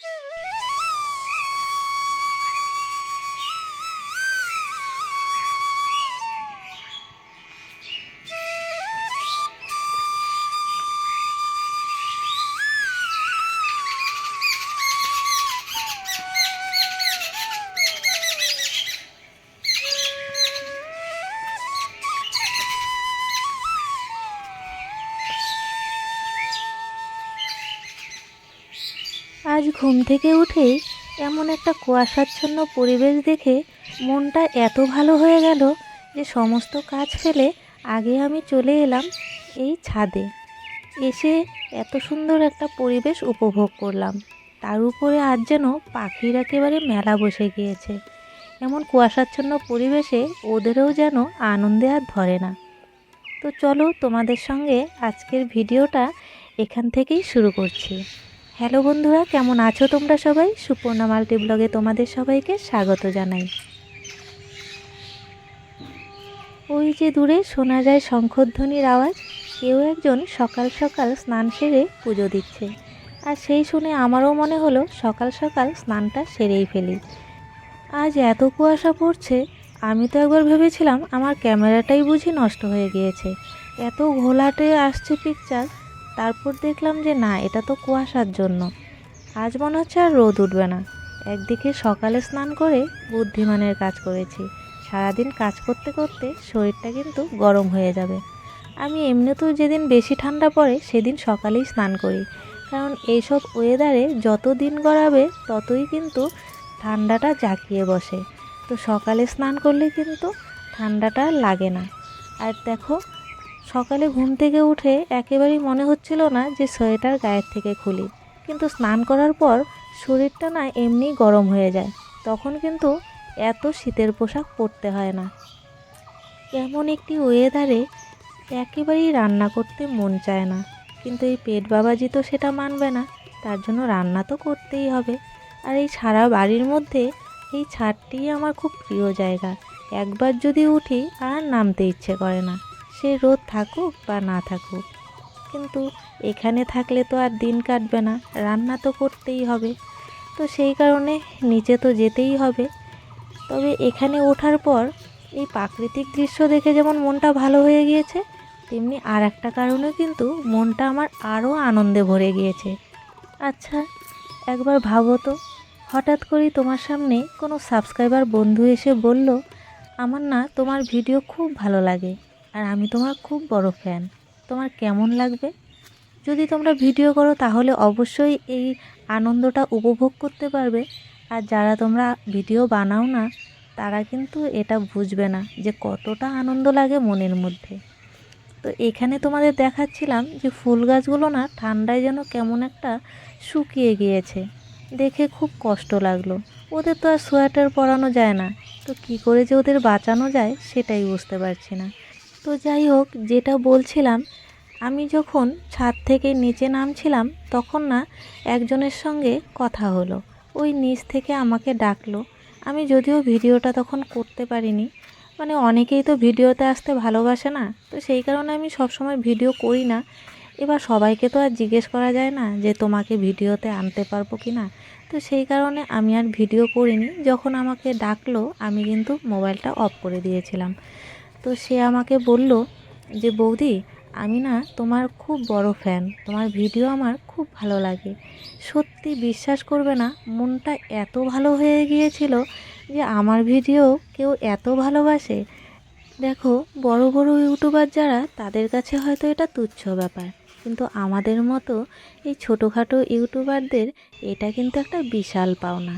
Cheers! আজ ঘুম থেকে উঠেই এমন একটা কুয়াশাচ্ছন্ন পরিবেশ দেখে মনটা এত ভালো হয়ে গেল যে সমস্ত কাজ ফেলে আগে আমি চলে এলাম এই ছাদে। এসে এত সুন্দর একটা পরিবেশ উপভোগ করলাম। তার উপরে আজ যেন পাখির একেবারে মেলা বসে গিয়েছে। এমন কুয়াশাচ্ছন্ন পরিবেশে ওদেরও যেন আনন্দে আর ধরে না। তো চলো তোমাদের সঙ্গে আজকের ভিডিওটা এখান থেকেই শুরু করছি। হ্যালো বন্ধুরা, কেমন আছো তোমরা সবাই? সুপর্ণা মাল্টি ব্লগে তোমাদের সবাইকে স্বাগত জানাই। ওই যে দূরে শোনা যায় শঙ্খধ্বনির আওয়াজ, কেউ একজন সকাল সকাল স্নান সেরে পুজো দিচ্ছে। আর সেই শুনে আমারও মনে হলো সকাল সকাল স্নানটা সেরেই ফেলি। আজ এত কুয়াশা পড়ছে, আমি তো একবার ভেবেছিলাম আমার ক্যামেরাটাই বুঝি নষ্ট হয়ে গিয়েছে। এত ঘোলাটে আসছে পিকচার তারপর দেখলাম যে না, এটা তো কুয়াশার জন্য। আজ মনে হচ্ছে আর রোদ উঠবে না। একদিকে সকালে স্নান করে বুদ্ধিমানের কাজ করেছি। সারাদিন কাজ করতে করতে শরীরটা কিন্তু গরম হয়ে যাবে। আমি এমনিতেও যেদিন বেশি ঠান্ডা পড়ে, সেদিন সকালেই স্নান করি। কারণ এইসব ওয়েদারে যত দিন গড়াবে, ততই কিন্তু ঠান্ডাটা জাঁকিয়ে বসে। তো সকালে স্নান করলে কিন্তু ঠান্ডাটা লাগে না। আর দেখো সকালে ঘুম থেকে উঠে একেবারেই মনে হচ্ছিল না যে সোয়েটার গায়ের থেকে খুলি। কিন্তু স্নান করার পর শরীরটা না এমনি গরম হয়ে যায়। তখন কিন্তু এত শীতের পোশাক পরতে হয় না। এমন একটি ওয়েদারে একেবারেই রান্না করতে মন চায় না। কিন্তু এই পেট বাবাজি তো সেটা মানবে না, তার জন্য রান্না তো করতেই হবে। আর এই সারা বাড়ির মধ্যে এই ছাদটি আমার খুব প্রিয় জায়গা। একবার যদি উঠি আর নামতে ইচ্ছে করে না। সে রোদ থাকুক বা না থাকুক। কিন্তু এখানে থাকলে তো আর দিন কাটবে না, রান্না তো করতেই হবে। তো সেই কারণে নিচে তো যেতেই হবে। তবে এখানে ওঠার পর এই প্রাকৃতিক দৃশ্য দেখে যেমন মনটা ভালো হয়ে গিয়েছে, তেমনি আর একটা কারণে কিন্তু মনটা আমার আরও আনন্দে ভরে গিয়েছে। আচ্ছা একবার ভাবো তো, হঠাৎ করেই তোমার সামনে কোনো সাবস্ক্রাইবার বন্ধু এসে বলল, আমার না তোমার ভিডিও খুব ভালো লাগে। আর আমি তোমার খুব বড় ফ্যান তোমার কেমন লাগবে? যদি তোমরা ভিডিও করো, তাহলে অবশ্যই এই আনন্দটা উপভোগ করতে পারবে। আর যারা তোমরা ভিডিও বানাও না, তারা কিন্তু এটা বুঝবে না যে কতটা আনন্দ লাগে মনের মধ্যে। তো এখানে তোমাদের দেখাচ্ছিলাম যে ফুল গাছগুলো না ঠান্ডায় যেন কেমন একটা শুকিয়ে গিয়েছে। দেখে খুব কষ্ট লাগল। ওদের তো আর সোয়েটার পরানো যায় না। তো কি করে যে ওদের বাঁচানো যায়, সেটাই বুঝতে পারছি না। তো যাই হোক, যেটা বলছিলাম, আমি যখন ছাদ থেকে নিচে নামছিলাম, তখন না একজনের সঙ্গে কথা হলো। ওই নিচ থেকে আমাকে ডাকলো। আমি যদিও ভিডিওটা তখন করতে পারিনি। মানে অনেকেই তো ভিডিওতে আসতে ভালোবাসে না। তো সেই কারণে আমি সবসময় ভিডিও করি না। এবার সবাইকে তো আর জিজ্ঞেস করা যায় না যে তোমাকে ভিডিওতে আনতে পারব কি না। তো সেই কারণে আমি আর ভিডিও করিনি। যখন আমাকে ডাকলো, আমি কিন্তু মোবাইলটা অফ করে দিয়েছিলাম। তো সে আমাকে বলল যে, বৌদি, আমি না তোমার খুব বড় ফ্যান তোমার ভিডিও আমার খুব ভালো লাগে। সত্যি বিশ্বাস করবে না, মনটা এত ভালো হয়ে গিয়েছিল যে, আমার ভিডিও কেউ এত ভালোবাসে। দেখো, বড় বড় ইউটিউবার যারা, তাদের কাছে হয়তো এটা তুচ্ছ ব্যাপার। কিন্তু আমাদের মতো এই ছোটোখাটো ইউটিউবারদের এটা কিন্তু একটা বিশাল পাওনা।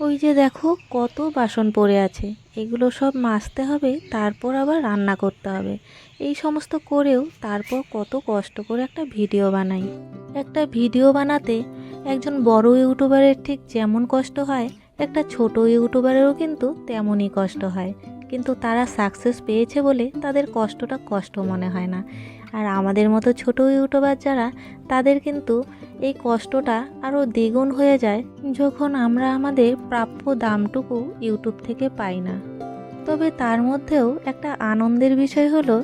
ওই যে দেখো, কত বাসন পড়ে আছে। এগুলো সব মাজতে হবে, তারপর আবার রান্না করতে হবে। এই সমস্ত করেও তারপর কত কষ্ট করে একটা ভিডিও বানাই। একটা ভিডিও বানাতে একজন বড় ইউটিউবারের ঠিক যেমন কষ্ট হয়, একটা ছোট ইউটিউবারেরও কিন্তু তেমনই কষ্ট হয়। কিন্তু তারা সাকসেস পেয়েছে বলে তাদের কষ্টটা কষ্ট মনে হয় না। আর আমাদের মতো ছোট ইউটিউবার যারা তাদের কিন্তু এই কষ্টটা আরও দ্বিগুণ হয়ে যায় যখন আমরা আমাদের প্রাপ্য দামটুকু ইউটিউব থেকে পাই না। তবে তার মধ্যেও একটা আনন্দের বিষয় হলো,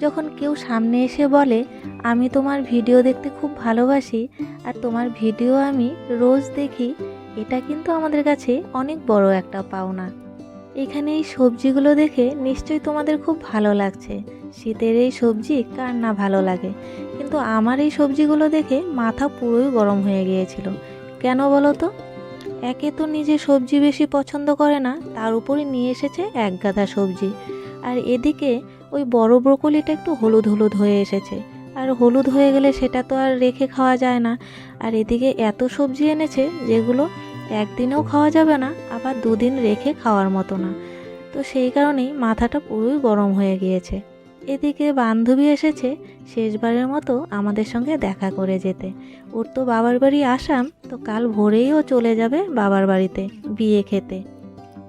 যখন কেউ সামনে এসে বলে, আমি তোমার ভিডিও দেখতে খুব ভালোবাসি আর তোমার ভিডিও আমি রোজ দেখি, এটা কিন্তু আমাদের কাছে অনেক বড় একটা পাওনা। এখানে এই সবজিগুলো দেখে নিশ্চয়ই তোমাদের খুব ভালো লাগছে। শীতের এই সবজি কার না ভালো লাগে? কিন্তু আমার এই সবজিগুলো দেখে মাথা পুরোই গরম হয়ে গিয়েছিল। কেন বলো তো? একে তো নিজে সবজি বেশি পছন্দ করে না, তার উপরে নিয়ে এসেছে এক গাদা সবজি। আর এদিকে ওই বড় ব্রকলিটা একটু হলুদ হলুদ হয়ে এসেছে। আর হলুদ হয়ে গেলে সেটা তো আর রেখে খাওয়া যায় না। আর এদিকে এত সবজি এনেছে যেগুলো একদিনেও খাওয়া যাবে না, আবার দুদিন রেখে খাওয়ার মতো না। তো সেই কারণেই মাথাটা পুরোই গরম হয়ে গিয়েছে। এদিকে বান্ধবী এসেছে শেষবারের মতো আমাদের সঙ্গে দেখা করে যেতে। ওর তো বাবার বাড়ি আসাম, তো কাল ভোরেই ও চলে যাবে বাবার বাড়িতে বিয়ে খেতে।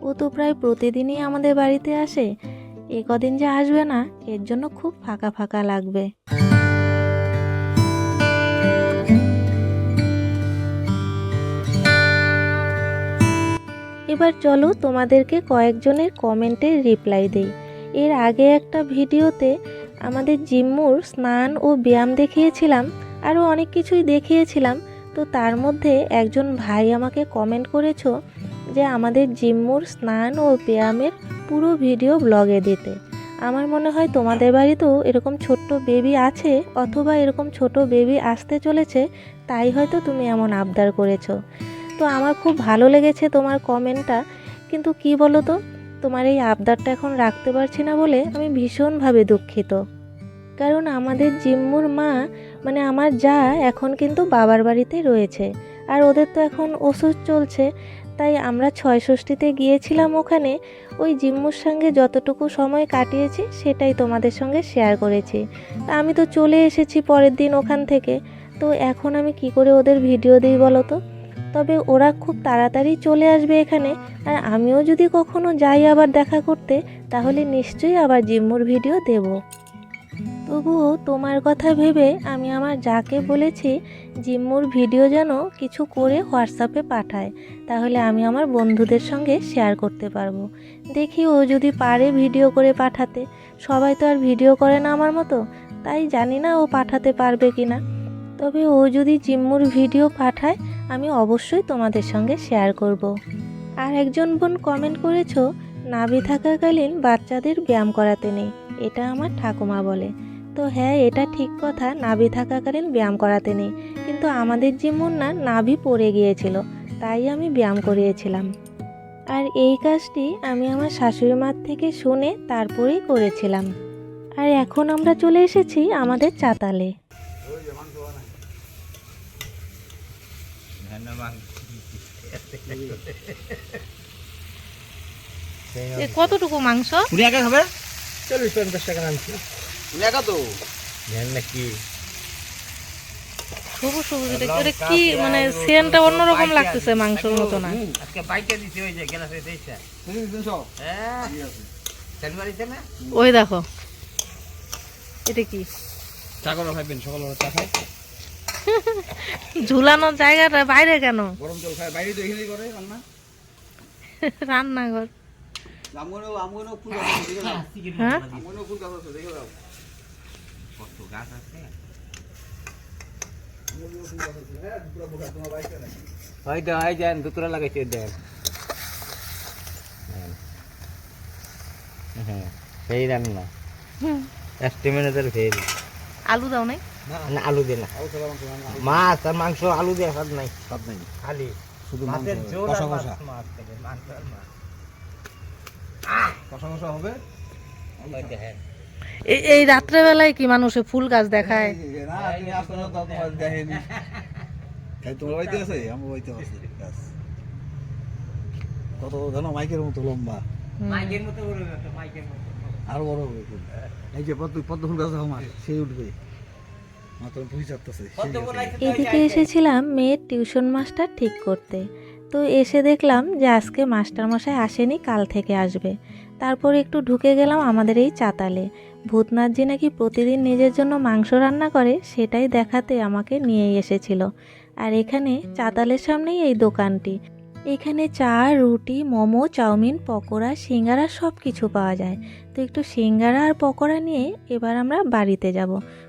ও তো প্রায় প্রতিদিনই আমাদের বাড়িতে আসে। এ কদিন যে আসবে না, এর জন্য খুব ফাঁকা ফাঁকা লাগবে। এবার চলো তোমাদেরকে কয়েকজনের কমেন্টের রিপ্লাই দেই। এর আগে একটা ভিডিওতে আমাদের জিম্মুর স্নান ও ব্যায়াম দেখিয়েছিলাম, আরও অনেক কিছুই দেখিয়েছিলাম। তো তার মধ্যে একজন ভাই আমাকে কমেন্ট করেছ যে আমাদের জিম্মুর স্নান ও ব্যায়ামের পুরো ভিডিও ব্লগে দিতে। আমার মনে হয় তোমাদের বাড়িতেও এরকম ছোট্ট বেবি আছে অথবা এরকম ছোট বেবি আসতে চলেছে, তাই হয়তো তুমি এমন আবদার করেছ। তো আমার খুব ভালো লেগেছে তোমার কমেন্টটা কিন্তু কি বলো তো তোমার এই আবদারটা এখন রাখতে পারছি না বলে আমি ভীষণভাবে দুঃখিত। কারণ আমাদের জিম্মুর মা মানে আমার যা, এখন কিন্তু বাবার বাড়িতে রয়েছে। আর ওদের তো এখন ওষুধ চলছে, তাই আমরা ছয় ষষ্ঠীতে গিয়েছিলাম ওখানে। ওই জিম্মুর সঙ্গে যতটুকু সময় কাটিয়েছি, সেটাই তোমাদের সঙ্গে শেয়ার করেছি। তা আমি তো চলে এসেছি পরের দিন ওখান থেকে। তো এখন আমি কি করে ওদের ভিডিও দিই বলো তো? তবে ওরা খুব তাড়াতাড়ি চলে আসবে এখানে। আর আমিও যদি কখনো যাই আবার দেখা করতে, তাহলে নিশ্চয়ই আবার জিম্মুর ভিডিও দেব। তবুও তোমার কথা ভেবে আমি আমার যাকে বলেছি, জিম্মুর ভিডিও যেন কিছু করে হোয়াটসঅ্যাপে পাঠায়, তাহলে আমি আমার বন্ধুদের সঙ্গে শেয়ার করতে পারব। দেখি ও যদি পারে ভিডিও করে পাঠাতে। সবাই তো আর ভিডিও করে না আমার মতো, তাই জানি না ও পাঠাতে পারবে কি না তবে ও যদি জিম্মুর ভিডিও পাঠায়, আমি অবশ্যই তোমাদের সঙ্গে শেয়ার করব। আর একজন বোন কমেন্ট করেছ, নাভি থাকাকালীন বাচ্চাদের ব্যায়াম করাতে নেই, এটা আমার ঠাকুমা বলে। তো হ্যাঁ এটা ঠিক কথা, নাভি থাকাকালীন ব্যায়াম করাতে নেই, কিন্তু আমাদের জিম্মুর না নাভি পড়ে গিয়েছিল, তাই আমি ব্যায়াম করিয়েছিলাম। আর এই কাজটি আমি আমার শাশুড়ি মার থেকে শুনে তারপরেই করেছিলাম। আর এখন আমরা চলে এসেছি আমাদের চাতালে এ কতটুকু মাংস? কুড়ি একা হবে? চল্লিশ পঞ্চাশ টাকা আনছি কুড়ি একা তো। সবুজ সবুজ এটা কি মানে অন্যরকম লাগতেছে মাংসের মতো না? আজকে বাইকে দিছি ওই যে দিয়েছে হ্যাঁ ওই দেখো। এটা কি? চা করে খাইবেন সকালবেলা চা খাই ঝুলানোর জায়গাটা বাইরে কেন? গরম জল খাই বাইরে তো এখানেই করে রান্না। রান্নাঘর। আমগুলো আমগুলো ফুল গাছ দেখে দাও। হ্যাঁ আমগুলো ফুল গাছ আছে দেখে দাও। কত গাছ আছে? ওই তো ওই দুতরা লাগাইছে দেন হ্যাঁ। সেই রান্না। হুম। ফেল আলু দাও নাই? না আলু দিয়ে না। মাছ আর মাংস আলু দিয়ে স্বাদ নাই। সব নেই। খালি শুধু মাছের কষা কষা। মাছ। কষা কষা হবে? ওই এই এই রাত্রেবেলায় কি মানুষে ফুল গাছ দেখায়? কত মাইকের মতো লম্বা। হুম। মাইকের মতো বড় একটা মাইকের মতো। আরও বড় হবে এই যে পদ্ম পদ্ম ফুল গাছ আমার সেই উঠবে। এদিকে এসেছিলাম মেয়ের টিউশন মাস্টার ঠিক করতে। তো এসে দেখলাম যে আজকে মাস্টারমশাই আসেনি কাল থেকে আসবে। তারপর একটু ঢুকে গেলাম আমাদের এই চাতালে। ভূতনাথজি নাকি প্রতিদিন নিজের জন্য মাংস রান্না করে সেটাই দেখাতে আমাকে নিয়ে এসেছিল। আর এখানে চাতালের সামনেই এই দোকানটি। এখানে চা রুটি মোমো চাউমিন পকোড়া সিঙ্গারা সব কিছু পাওয়া যায়। তো একটু সিঙ্গারা আর পকোড়া নিয়ে এবার আমরা বাড়িতে যাব।